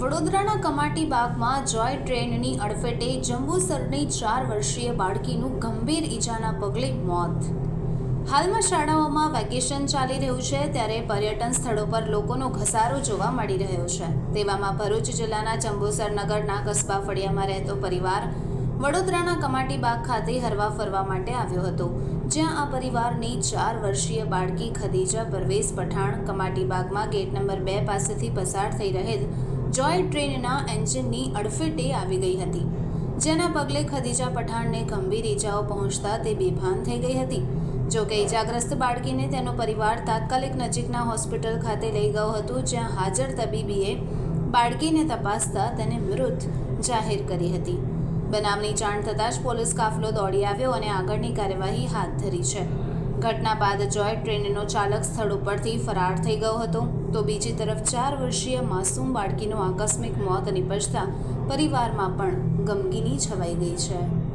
વડોદરાના કમાટી બાગમાં જોય ટ્રેનની અડફેટે જંબુસરની ચાર વર્ષીય બાળકીનું ગંભીર ઈજાના પગલે મોત. હાલમાં શાળાઓમાં વેકેશન ચાલી રહ્યું છે ત્યારે પર્યટન સ્થળો પર લોકોનો ઘસારો જોવા મળી રહ્યો છે. તેવામાં ભરૂચ જિલ્લાના જંબુસર નગરના કસ્બા ફળિયામાં રહેતો પરિવાર વડોદરાના કમાટી બાગ ખાતે હરવા ફરવા માટે આવ્યો હતો, જ્યાં આ પરિવારની ચાર વર્ષીય બાળકી ખદીજા પરવેઝ પઠાણ કમાટી બાગમાં ગેટ નંબર બે પાસેથી પસાર થઈ રહેલ જોય ટ્રેનના એન્જિનની અડફેટે આવી ગઈ હતી. જેના પગલે ખદીજા પઠાણને ગંભીર ઈજાઓ પહોંચતા તે બેભાન થઈ ગઈ હતી. જો કે ઈજાગ્રસ્ત બાળકીને તેનો પરિવાર તાત્કાલિક નજીકના હોસ્પિટલ ખાતે લઈ ગયો હતો, જ્યાં હાજર તબીબીએ બાળકીને તપાસતા તેને મૃત જાહેર કરી હતી. બનાવની જાણ થતાં જ પોલીસ કાફલો દોડી આવ્યો અને આગળની કાર્યવાહી હાથ ધરી છે. ઘટના બાદ જોય ટ્રેનનો ચાલક સ્થળ ઉપરથી ફરાર થઈ ગયો હતો. તો બીજી તરફ ચાર વર્ષીય માસૂમ બાળકીનું આકસ્મિક મોત નિપજતા પરિવારમાં પણ ગમગીની છવાઈ ગઈ છે.